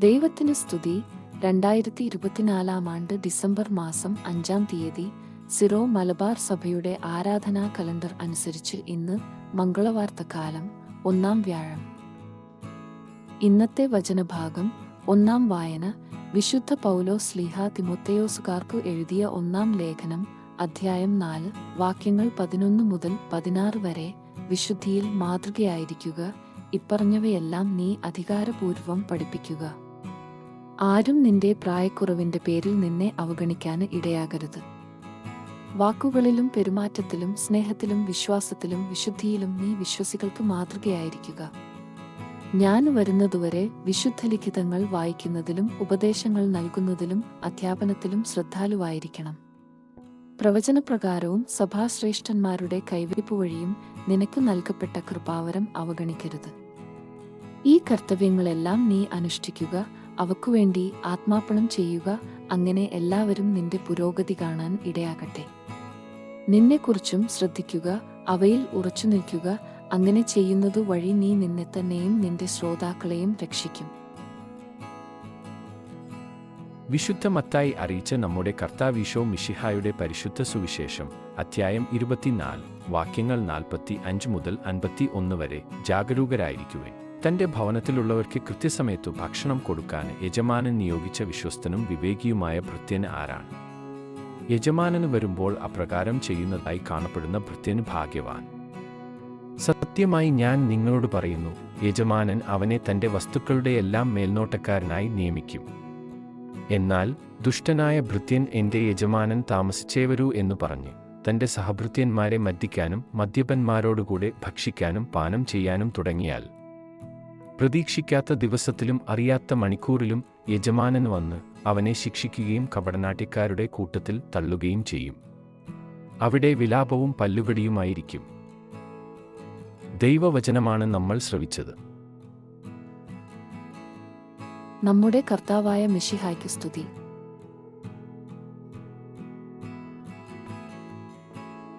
ദൈവത്തിന് സ്തുതി. രണ്ടായിരത്തി ഇരുപത്തിനാലാം ആണ്ട് ഡിസംബർ മാസം അഞ്ചാം തീയതി സിറോ മലബാർ സഭയുടെ ആരാധനാ കലണ്ടർ അനുസരിച്ച് ഇന്ന് മംഗളവാർത്തക്കാലം ഒന്നാം വ്യാഴം. ഇന്നത്തെ വചനഭാഗം ഒന്നാം വായന. വിശുദ്ധ പൗലോ ലീഹ തിമൊത്തയോസുകാർക്ക് എഴുതിയ ഒന്നാം ലേഖനം അധ്യായം നാല്. വാക്യങ്ങൾ പതിനൊന്ന് മുതൽ പതിനാറ് വരെ വിശുദ്ധിയിൽ മാതൃകയായിരിക്കുക. ഇപ്പറഞ്ഞവയെല്ലാം നീ അധികാരപൂർവം പഠിപ്പിക്കുക. ആരും നിന്റെ പ്രായക്കുറവിന്റെ പേരിൽ നിന്നെ അവഗണിക്കാൻ ഇടയാകരുത്. വാക്കുകളിലും പെരുമാറ്റത്തിലും സ്നേഹത്തിലും വിശ്വാസത്തിലും വിശുദ്ധിയിലും നീ വിശ്വസികൾക്ക് മാതൃകയായിരിക്കുക. ഞാൻ വരുന്നതുവരെ വിശുദ്ധ ലിഖിതങ്ങൾ വായിക്കുന്നതിലും ഉപദേശങ്ങൾ നൽകുന്നതിലും അധ്യാപനത്തിലും ശ്രദ്ധാലുവായിരിക്കണം. പ്രവചനപ്രകാരവും സഭാശ്രേഷ്ഠന്മാരുടെ കൈവരിപ്പ് വഴിയും നിനക്ക് നൽകപ്പെട്ട കൃപാവരം അവഗണിക്കരുത്. ഈ കർത്തവ്യങ്ങളെല്ലാം നീ അനുഷ്ഠിക്കുക അവക്കുവേണ്ടി ആത്മാർപ്പണം ചെയ്യുക അങ്ങനെ എല്ലാവരും നിന്റെ പുരോഗതി കാണാൻ ഇടയാകട്ടെ. നിന്നെക്കുറിച്ചും ശ്രദ്ധിക്കുക അവയിൽ ഉറച്ചു നിൽക്കുക അങ്ങനെ ചെയ്യുന്നതു വഴി നീ നിന്നെ തന്നെയും നിന്റെ ശ്രോതാക്കളെയും രക്ഷിക്കും. വിശുദ്ധ മത്തായി അറിയിച്ച നമ്മുടെ കർത്താവീശോ മിഷിഹായുടെ പരിശുദ്ധ സുവിശേഷം അധ്യായം ഇരുപത്തിനാല് വാക്യങ്ങൾ നാൽപ്പത്തി അഞ്ച് മുതൽ അൻപത്തി ഒന്ന് വരെ ജാഗരൂകരായിരിക്കുവൻ. തന്റെ ഭവനത്തിലുള്ളവർക്ക് കൃത്യസമയത്തു ഭക്ഷണം കൊടുക്കാൻ യജമാനൻ നിയോഗിച്ച വിശ്വസ്തനും വിവേകിയുമായ ഭൃത്യന് ആരാണ്? യജമാനന് വരുമ്പോൾ അപ്രകാരം ചെയ്യുന്നതായി കാണപ്പെടുന്ന ഭൃത്യന് ഭാഗ്യവാൻ. സത്യമായി ഞാൻ നിങ്ങളോട് പറയുന്നു യജമാനൻ അവനെ തന്റെ വസ്തുക്കളുടെ എല്ലാം മേൽനോട്ടക്കാരനായി നിയമിക്കും. എന്നാൽ ദുഷ്ടനായ ഭൃത്യൻ എന്റെ യജമാനൻ താമസിച്ചേവരൂ എന്ന് പറഞ്ഞ് തന്റെ സഹഭൃത്യന്മാരെ മദ്ദിക്കാനും മദ്യപന്മാരോടുകൂടെ ഭക്ഷിക്കാനും പാനം ചെയ്യാനും തുടങ്ങിയാൽ പ്രതീക്ഷിക്കാത്ത ദിവസത്തിലും അറിയാത്ത മണിക്കൂറിലും യജമാനൻ വന്ന് അവനെ ശിക്ഷിക്കുകയും കപടനാട്യക്കാരുടെ കൂട്ടത്തിൽ തള്ളുകയും ചെയ്യും. അവിടെ വിലാപവും പല്ലുകടിയുമായിരിക്കും. ദൈവവചനമാണ് നമ്മൾ ശ്രവിച്ചത്. നമ്മുടെ കർത്താവായ മിഷിഹായ്ക്ക് സ്തുതി.